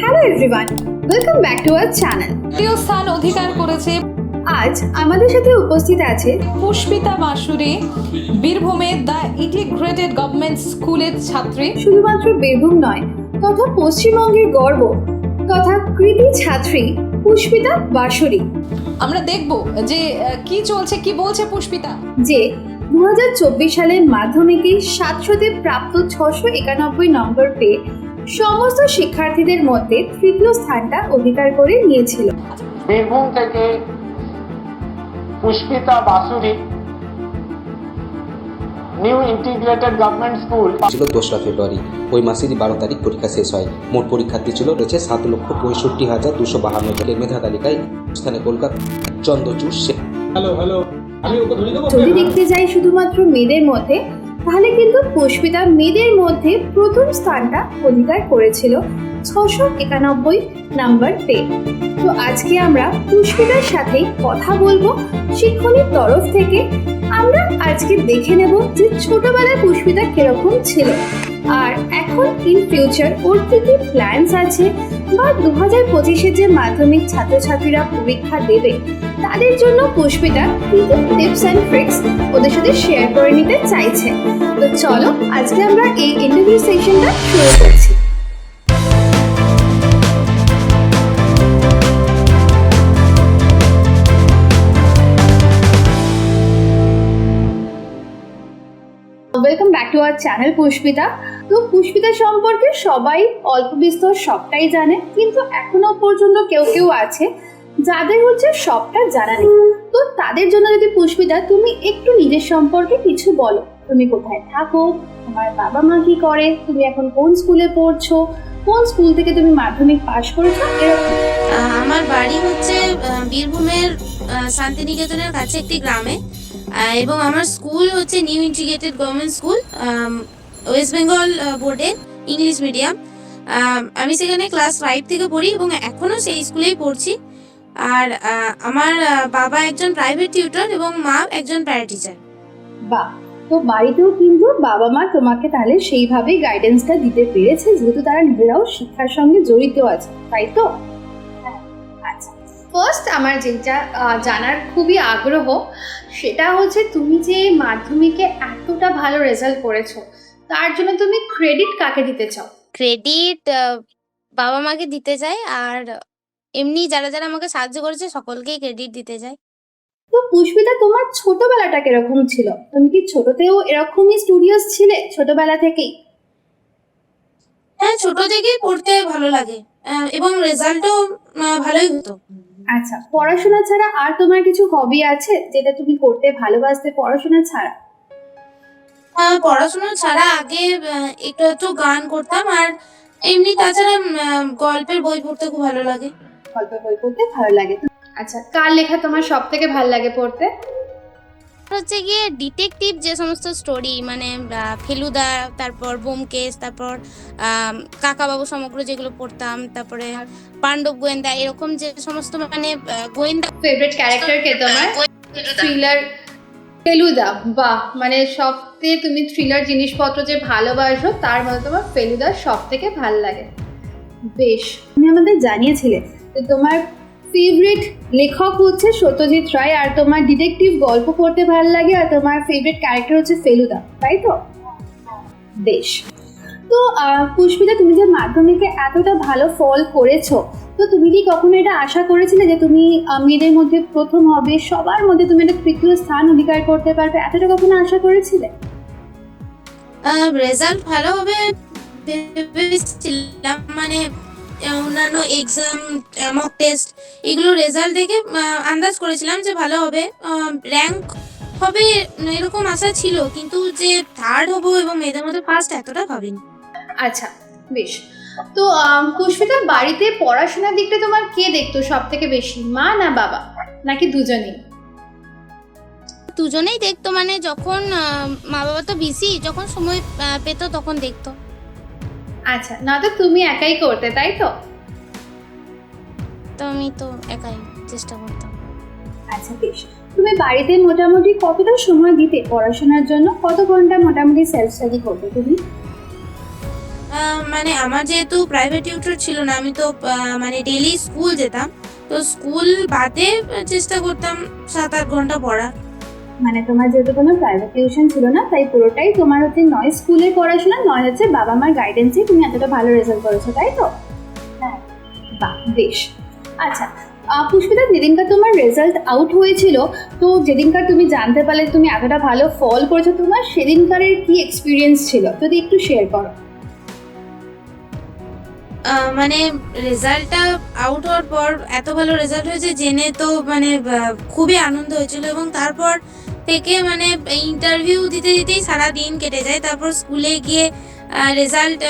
Hello everyone welcome back to our channel তৃতীয় স্থান অধিকার করেছে আজ আমাদের সাথে উপস্থিত আছে পুষ্পিতা বাসুরি বীরভূমের দ্য ইন্টিগ্রেটেড গভর্নমেন্ট স্কুলের ছাত্রী। শুধুমাত্র বীরভূম নয় তথা পশ্চিমবঙ্গের গর্ব তথা কৃতি ছাত্রী পুষ্পিতা বাসুরি আমরা দেখব যে কি চলছে কি বলছে পুষ্পিতা? যে দু হাজার চব্বিশ সালের মাধ্যমিকে সাতশোতে প্রাপ্ত ছশো একানব্বই নম্বর পেয়ে সমস্ত শিক্ষার্থীদের মধ্যে তৃতীয় স্থানটা অধিকার করে নিয়েছিল। বীরভূম থেকে Pushpita Basuri new integrated government school ছিল দোসরা ফেব্রুয়ারি ওই মাসেরই বারো তারিখ পরীক্ষা শেষ হয়। মোট পরীক্ষার্থী ছিল রয়েছে সাত লক্ষ পঁয়ষট্টি হাজার দুশো বাহান্ন জনের মেধা তালিকায়। স্থানে কলকাতা চন্দ্রচূড় শেখ যদি দেখতে যাই শুধুমাত্র মেয়েদের মধ্যে। তাহলে কিন্তু পুষ্পিতা মেয়েদের মধ্যে প্রথম স্থানটা অধিকার করেছিল ছশো একানব্বই নাম্বার পেয়ে তো আজকে আমরা পুষ্পিতার সাথে কথা বলব। শিক্ষণের তরফ থেকে আমরা আজকে দেখে নেব যে ছোটবেলায় পুষ্পিতা কীরকম ছিল। আর এখন ইন ফিউচার ওর কি কি প্ল্যানস আছে? বা দু হাজার পঁচিশে যে মাধ্যমিক ছাত্রছাত্রীরা পরীক্ষা দেবে, তাদের জন্য পুষ্পিতা কি কি টিপস অ্যান্ড ট্রিক্স ওদের সাথে শেয়ার করে নিতে চাইছে। তো চলো, আজকে আমরা এই ইন্টারভিউ সেশনটা শুরু করছি। Welcome back to our channel Pushpita. তো পুষ্পিতা সম্পর্কে সবাই অল্প বিস্তর সবটাই জানে, কিন্তু এখনও পর্যন্ত কেউ কেউ আছে যাদের হচ্ছে সবটা জানা নেই। তো তাদের জন্য যদি পুষ্পিতা, তুমি একটু নিজের সম্পর্কে কিছু বলো। তুমি কোথায় থাকো? তোমার বাবা মা কি করে? তুমি এখন কোন স্কুলে পড়ছো? কোন স্কুল থেকে তুমি মাধ্যমিক পাশ করেছ? এরকম। আমার বাড়ি হচ্ছে বীরভূমের শান্তিনিকেতনের কাছে একটি গ্রামে। এবং আমার স্কুল হচ্ছে new integrated government school. West Bengal বোর্ডে ইংলিশ মিডিয়াম আমি সেখানে ক্লাস ফাইভ থেকে পড়ি এবং এখনও সেই স্কুলেই পড়ছি। আর আহ, আমার বাবা একজন প্রাইভেট টিউটর এবং মা একজন প্যারা টিচার বা তো বাড়িতেও কিন্তু বাবা মা তোমাকে তাহলে সেইভাবেই গাইডেন্সটা দিতে পেরেছে যেহেতু তারা নিজেরাও শিক্ষার সঙ্গে জড়িত আছে তাই তো? আচ্ছা। ফার্স্ট আমার যেটা জানার খুবই আগ্রহ সেটা হচ্ছে তুমি যে মাধ্যমিকে এতটা ভালো রেজাল্ট করেছ তার জন্য তুমি ক্রেডিট কাকে দিতে চাও? ক্রেডিট বাবা মাকে দিতে চাই আর এমনি যারা যারা আমাকে সাহায্য করেছে সকলকেই ক্রেডিট দিতে চাই তো পুষ্পিতা তোমার ছোটবেলাটা কীরকম ছিল? তুমি কি ছোটতেও এরকমই স্টুডিওস ছিলে? ছোটবেলা থেকেই? হ্যাঁ ছোট থেকেই পড়তে ভালো লাগে। এবং রেজাল্টও ভালোই হতো। আচ্ছা পড়াশোনা ছাড়া আর তোমার কিছু হবি আছে যেটা তুমি করতে ভালোবাসতে পড়াশোনা ছাড়া? পড়াশোনা ছাড়া আগে একটু একটু গান করতাম আর এমনি তাছাড়া গল্পের বই পড়তে খুব ভালো লাগে। গল্প বই পড়তে ভালো লাগে। আচ্ছা কার লেখা তোমার সব থেকে ভালো লাগে পড়তে? হচ্ছে গিয়ে ডিটেকটিভ যে সমস্ত স্টোরি মানে ফেলুদা তারপর বোমকেশ তারপর কাকাবাবু সমগ্র যেগুলো পড়তাম তারপরে পাণ্ডব গোয়েন্দা এরকম যে সমস্ত মানে গোয়েন্দা ফেভারিট ক্যারেক্টার কে তোমার? থ্রিলার ফেলুদা বাহ মানে সব থেকে তুমি থ্রিলার জিনিসপত্র যে ভালোবাসো, তার মধ্যে তোমার ফেলুদা সব থেকে ভালো লাগে। বেশ। তুমি আমাদের জানিয়েছিলে যে তোমার ফেভারিট লেখক হচ্ছে সত্যজিৎ রায় আর তোমার ডিটেকটিভ গল্প পড়তে ভালো লাগে আর তোমার ফেভারিট ক্যারেক্টার হচ্ছে ফেলুদা, তাই তো? বেশ। তো পুষ্পিতা, তুমি যে মাধ্যমিকে এতটা ভালো ফল করেছ, তো তুমি কি কখনো এটা আশা করেছিলে যে তুমি মেয়েদের মধ্যে প্রথম হবে, সবার মধ্যে তুমি একটা তৃতীয় স্থান অধিকার করতে পারবে? এতটা কখনো আশা করেছিলে? রেজাল্ট ভালো হবে ভেবেছিলাম মানে অন্যান্য এক্সাম মক টেস্ট এগুলো রেজাল্ট দেখে আন্দাজ করেছিলাম যে ভালো হবে। র্যাঙ্ক হবে এরকম আশা ছিল কিন্তু যে থার্ড হব এবং মেয়েদের মধ্যে ফার্স্ট এতটা ভাবিনি। আচ্ছা বেশ। তো আম, বাড়িতে পড়াশোনার দিকটা তোমার কে দেখতো সব থেকে বেশি মা না বাবা? নাকি দুজনেই? দুজনেই দেখতো মানে যখন মা বাবা তো বিসি যখন সময় পেতো তখন দেখতো। আচ্ছা না তো তুমি একাই করতে তাই তো? তো আমি তো একাই চেষ্টা করতাম। আচ্ছা বেশ। তুমি বাড়িতে মোটামুটি কতটা সময় দিতে পড়াশোনার জন্য? কত ঘণ্টা মোটামুটি সেলফ স্টাডি করবে তুমি? মানে আমার যেহেতু প্রাইভেট টিউটর ছিল না আমি তো মানে ডেলি স্কুল যেতাম। তো স্কুল বাদে চেষ্টা করতাম সাত আট ঘণ্টা পড়া। মানে তোমার যেহেতু কোনো প্রাইভেট টিউশন ছিল না, তাই পুরোটাই তোমার হচ্ছে নয় স্কুলে পড়াশোনা, নয় হচ্ছে বাবা মার গাইডেন্সে তুমি এতটা ভালো রেজাল্ট করেছ, তাই তো? হ্যাঁ বেশ। আচ্ছা পুষ্পিতা, যেদিনকার তোমার রেজাল্ট আউট হয়েছিল, তো যেদিনকার তুমি জানতে পারলে তুমি এতটা ভালো ফল করেছ তোমার, সেদিনকারের কি এক্সপিরিয়েন্স ছিল? যদি একটু শেয়ার করো। মানে রেজাল্টটা আউট হওয়ার পর এত ভালো রেজাল্ট হয়েছে জেনে তো মানে খুবই আনন্দ হয়েছিল এবং তারপর থেকে মানে ইন্টারভিউ দিতে দিতেই সারা দিন কেটে যায়। তারপর স্কুলে গিয়ে রেজাল্ট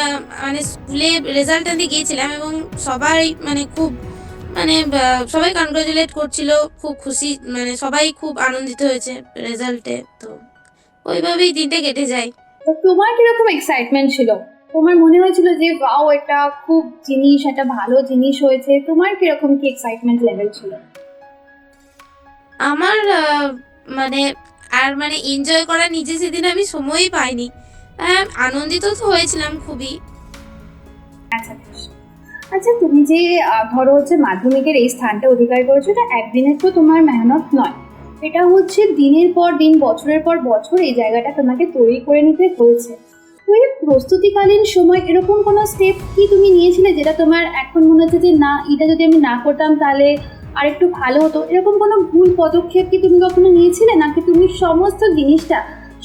মানে স্কুলে রেজাল্ট আনতে গিয়েছিলাম এবং সবাই মানে খুব মানে সবাই কনগ্রাচুলেট করছিল খুব খুশি মানে সবাই খুব আনন্দিত হয়েছে রেজাল্টে তো ওইভাবেই দিনটা কেটে যায়। তোমার কীরকম এক্সাইটমেন্ট ছিল? তোমার মনে হয়েছিল যে বাও একটা খুব জিনিস একটা ভালো জিনিস হয়েছে। তোমার কীরকম কি এক্সাইটমেন্ট লেভেল ছিল? আমার মানে আর মানে এনজয় করা নিজে সেদিন আমি সময়ই পাইনি। আহ, আনন্দিত তো হয়েছিলাম খুবই। আচ্ছা। আচ্ছা তুমি যে ধরো হচ্ছে মাধ্যমিকের এই স্থানটা অধিকার করেছ এটা একদিনের তো তোমার মেহনত নয়। এটা হচ্ছে দিনের পর দিন বছরের পর বছর এই জায়গাটা তোমাকে তৈরি করে নিতে হয়েছে। তো এই প্রস্তুতিকালীন সময় এরকম কোনো স্টেপ কি তুমি নিয়েছিলে যেটা তোমার এখন মনে হচ্ছে যে না এটা যদি আমি না করতাম তাহলে আর একটু ভালো হতো। এরকম কোনো ভুল পদক্ষেপ কি তুমি কখনো নিয়েছিলে? নাকি তুমি সমস্ত জিনিসটা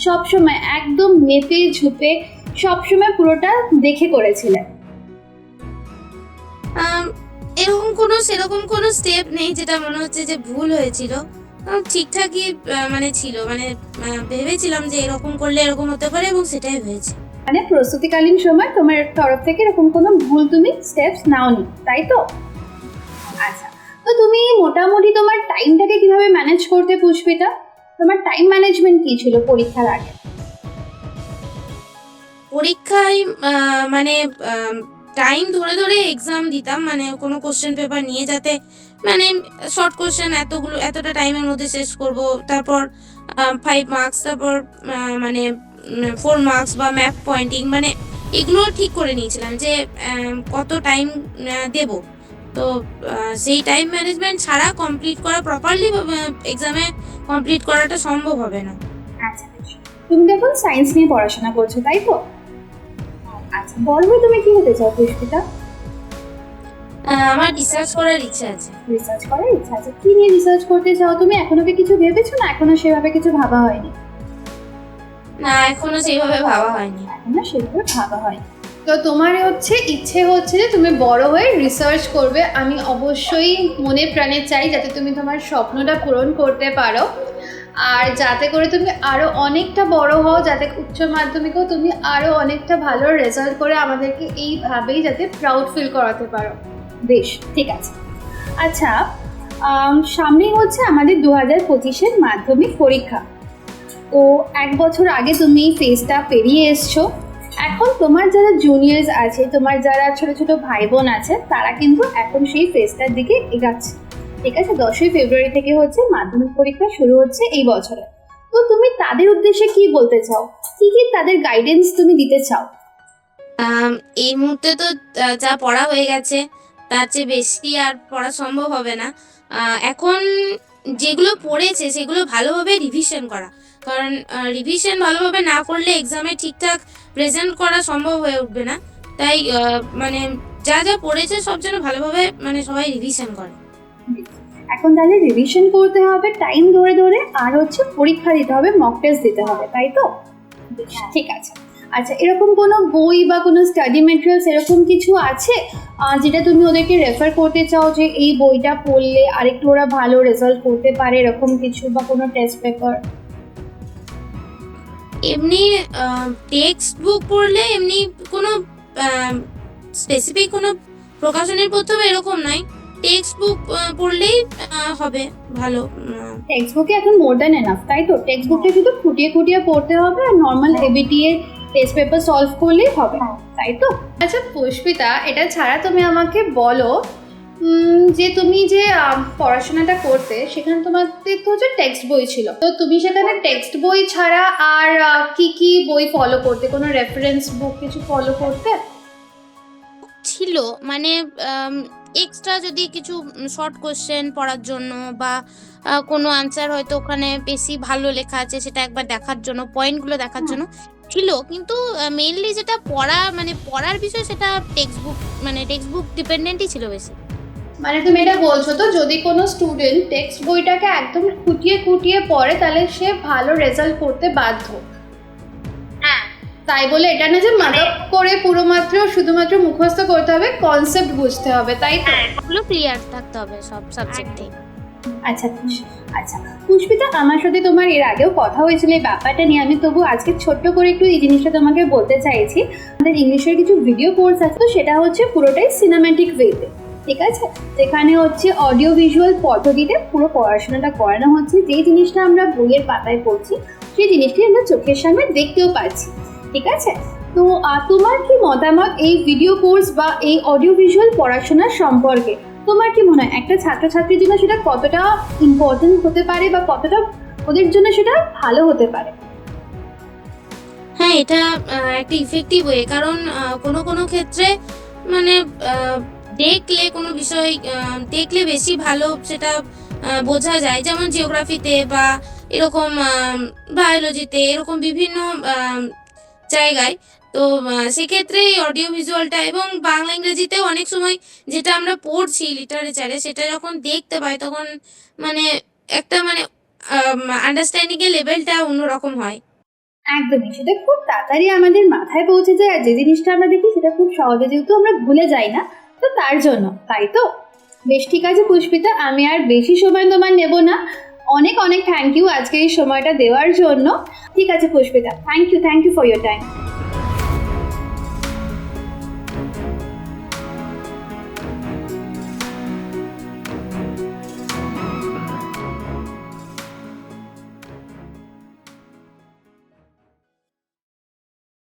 সবসময় একদম মেপে ঝুপে সবসময় পুরোটা দেখে করেছিলে? এরকম কোনো সেরকম কোনো স্টেপ নেই যেটা মনে হচ্ছে যে ভুল হয়েছিল। ঠিকঠাকই মানে ছিল। মানে ভেবেছিলাম যে এরকম করলে এরকম হতে পারে এবং সেটাই হয়েছে। মানে প্রস্তুতিকালীন সময় তোমার তরফ থেকে এরকম কোনো ভুল তুমি স্টেপস নাওনি তাই তো? তো তুমি মোটামুটি তোমার টাইমটাকে কীভাবে ম্যানেজ করতে পুষ্পিতা? তোমার টাইম ম্যানেজমেন্ট কি ছিল পরীক্ষার আগে? পরীক্ষায় মানে টাইম ধরে ধরে এক্সাম দিতাম মানে কোনো কোশ্চেন পেপার নিয়ে যাতে মানে শর্ট কোশ্চেন এতগুলো, এতটা টাইমের মধ্যে শেষ করব, তারপর ফাইভ মার্কস তারপর মানে ফোর মার্কস বা ম্যাপ পয়েন্টিং মানে এগুলো ঠিক করে নিয়েছিলাম যে কত টাইম দেব। তো সেই টাইম ম্যানেজমেন্ট ছাড়া কমপ্লিট করা প্রপারলি এক্সামে কমপ্লিট করাটা সম্ভব হবে না। আচ্ছা। তুমি দেখুন সায়েন্স নিয়ে পড়াশোনা করছ তাই তো? আচ্ছা বলবে তুমি কি হতে চাও পুষ্পিতা আমার রিসার্চ করার ইচ্ছা আছে। রিসার্চ করার ইচ্ছা আছে? কি নিয়ে রিসার্চ করতে চাও তুমি? এখনও কি কিছু ভেবেছো না এখনও সেভাবে কিছু ভাবা হয়নি? না এখনও সেইভাবে ভাবা হয়নি। এখনও সেভাবে ভাবা হয় তো তোমার হচ্ছে ইচ্ছে হচ্ছে যে তুমি বড় হয়ে রিসার্চ করবে। আমি অবশ্যই মনে প্রাণে চাই যাতে তুমি তোমার স্বপ্নটা পূরণ করতে পারো। আর যাতে করে তুমি আরও অনেকটা বড় হও, যাতে উচ্চ মাধ্যমিকেও তুমি আরও অনেকটা ভালো রেজাল্ট করে আমাদেরকে এইভাবেই যাতে প্রাউড ফিল করাতে পারো। বেশ, ঠিক আছে। আচ্ছা সামনেই হচ্ছে আমাদের দু হাজার পঁচিশের মাধ্যমিক পরীক্ষা। তো এক বছর আগে তুমি ফেজটা পেরিয়ে এসছো। এখন তোমার যারা জুনিয়র্স আছে, তোমার যারা ছোট ছোট ভাই বোন আছে, তারা কিন্তু এখন সেই ফেজটার দিকে এগাচ্ছে। ঠিক আছে? দশই ফেব্রুয়ারি থেকে হচ্ছে মাধ্যমিক পরীক্ষা শুরু হচ্ছে এই বছরে। তো তুমি তাদের উদ্দেশ্যে কি বলতে চাও? কি কি তাদের গাইডেন্স তুমি দিতে চাও? এই মুহূর্তে তো যা পড়া হয়ে গেছে, তার চেয়ে বেশি আর পড়া সম্ভব হবে না। এখন যেগুলো পড়েছে সেগুলো ভালোভাবে রিভিশন করা। কারণ রিভিশন ভালোভাবে না করলে এক্সামে ঠিকঠাক প্রেজেন্ট করা সম্ভব হয়ে উঠবে না। তাই মানে যা যা পড়েছে সব যেন ভালোভাবে মানে সবাই রিভিশন করে। এখন তাহলে রিভিশন করতে হবে টাইম ধরে ধরে আর হচ্ছে পরীক্ষা দিতে হবে মক টেস্ট দিতে হবে তাই তো? ঠিক আছে। আচ্ছা এরকম কোনো বই বা কোনো স্টাডি মেটেরিয়ালস এরকম কিছু আছে? যেটা তুমি ওদেরকে রেফার করতে চাও যে এই বইটা পড়লে আরেকটু ওরা ভালো রেজাল্ট করতে পারে এরকম কিছু বা কোনো টেস্ট পেপার এমনি টেক্সট বুক পড়লে এমনি কোনো স্পেসিফিক কোনো প্রকাশনের হবে এরকম নয় টেক্সট বুক পড়লেই হবে ভালো। টেক্সট বুকে এখন মোর দ্যান এনাফ তাই তো? টেক্সট বুকটা শুধু খুঁটিয়ে খুঁটিয়ে পড়তে হবে আর নর্মাল এবিটি এর টেস্ট পেপার সলভ করলেই হবে। তাই তো? আচ্ছা পুষ্পিতা এটা ছাড়া তুমি আমাকে বলো যে তুমি যে পড়াশোনাটা করতে সেখানে তোমাদের তো হচ্ছে টেক্সট বই ছিল। তো তুমি সেখানে টেক্সট বই ছাড়া আর কি কি বই ফলো করতে? কোনো রেফারেন্স বুক কিছু ফলো করতে? ছিল মানে এক্সট্রা যদি কিছু শর্ট কোশ্চেন পড়ার জন্য বা কোনো আনসার হয়তো ওখানে বেশি ভালো লেখা আছে সেটা একবার দেখার জন্য পয়েন্টগুলো দেখার জন্য ছিল। কিন্তু মেইনলি যেটা পড়া মানে পড়ার বিষয় সেটা টেক্সট বুক মানে টেক্সট বুক ডিপেন্ডেন্টই ছিল বেশি। মানে তুমি এটা বলছো তো যদি কোনো স্টুডেন্ট টেক্সট বইটাকে একদম খুঁটিয়ে খুঁটিয়ে পড়ে তাহলে সে ভালো রেজাল্ট করতে বাধ্য। তাই বলে এটা না যে মাদক করে পুরো মাত্র শুধুমাত্র মুখস্থ করতে হবে কনসেপ্ট বুঝতে হবে তাই তো? এগুলো ক্লিয়ার থাকতে হবে সব সাবজেক্টে আচ্ছা। আচ্ছা পুষ্পিতা আমার সাথে তোমার এর আগেও কথা হয়েছিল এই ব্যাপারটা নিয়ে। আমি তবু আজকে ছোট্ট করে একটু এই জিনিসটা তোমাকে বলতে চাইছি। আমাদের ইংলিশের কিছু ভিডিও কোর্স আছে তো সেটা হচ্ছে পুরোটাই সিনেম্যাটিক ওয়েতে ঠিক আছে? যেখানে হচ্ছে অডিও ভিজুয়াল পদ্ধতিতে পুরো পড়াশোনাটা করানো হচ্ছে। যেই জিনিসটা আমরা বইয়ের পাতায় পড়ছি সেই জিনিসটি আমরা চোখের সামনে দেখতেও পাচ্ছি। ঠিক আছে? তো তোমার কি মতামত এই ভিডিও কোর্স বা এই অডিও ভিজুয়াল পড়াশোনার সম্পর্কে? তোমার কি মনে হয়? একটা ছাত্রছাত্রীর জন্য সেটা কতটা ইম্পর্টেন্ট হতে পারে বা কতটা ওদের জন্য সেটা ভালো হতে পারে? হ্যাঁ এটা একটা ইফেক্টিভ ওয়ে কারণ কোনো কোনো ক্ষেত্রে মানে দেখলে কোনো বিষয় দেখলে বেশি ভালো সেটা বোঝা যায়। যেমন জিওগ্রাফিতে বা এরকম বায়োলজিতে এরকম বিভিন্ন জায়গায়। তো সেক্ষেত্রে অডিও ভিজুয়ালটা এবং বাংলা ইংরেজিতেও অনেক সময় যেটা আমরা পড়ছি লিটারেচারে সেটা যখন দেখতে পাই তখন মানে একটা মানে আন্ডারস্ট্যান্ডিং এর লেভেলটা অন্যরকম হয়। একদমই, সেটা খুব তাড়াতাড়ি আমাদের মাথায় পৌঁছে যায় আর যে জিনিসটা আমরা দেখি সেটা খুব সহজে যেহেতু আমরা ভুলে যাই না, তো তার জন্য, তাই তো? বেশ ঠিক আছে পুষ্পিতা, আমি আর বেশি সময় তোমার নেব না। অনেক অনেক থ্যাংক ইউ আজকে এই সময়টা দেওয়ার জন্য। ঠিক আছে, Pushpita thank you thank you for your time